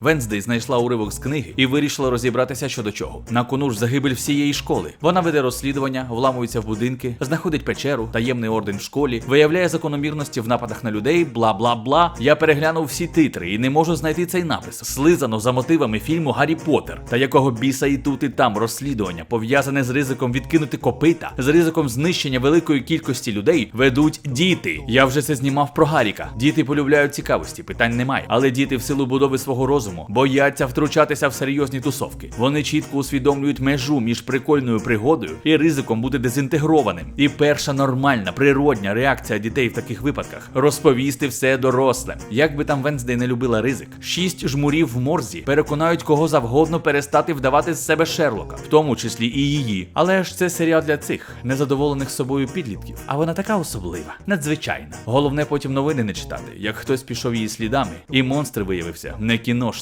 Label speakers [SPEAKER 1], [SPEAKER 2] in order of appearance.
[SPEAKER 1] Венздей знайшла уривок з книги і вирішила розібратися щодо чого. На кону ж загибель всієї школи. Вона веде розслідування, вламується в будинки, знаходить печеру, таємний орден в школі, виявляє закономірності в нападах на людей, бла бла бла. Я переглянув всі титри і не можу знайти цей напис. Слизано за мотивами фільму Гаррі Поттер. Та якого біса і тут і там розслідування, пов'язане з ризиком відкинути копита, з ризиком знищення великої кількості людей, ведуть діти. Я вже це знімав про Гаріка. Діти полюбляють цікавості, питань немає. Але діти в силу будови свого розуму бояться втручатися в серйозні тусовки. Вони чітко усвідомлюють межу між прикольною пригодою і ризиком бути дезінтегрованим. І перша нормальна природня реакція дітей в таких випадках розповісти все дорослим. Як би там Венздей не любила ризик, шість жмурів в морзі переконають кого завгодно перестати вдавати з себе Шерлока, в тому числі і її. Але ж це серіал для цих незадоволених собою підлітків. А вона така особлива, надзвичайна. Головне потім новини не читати, як хтось пішов її слідами, і монстр виявився не кіношний.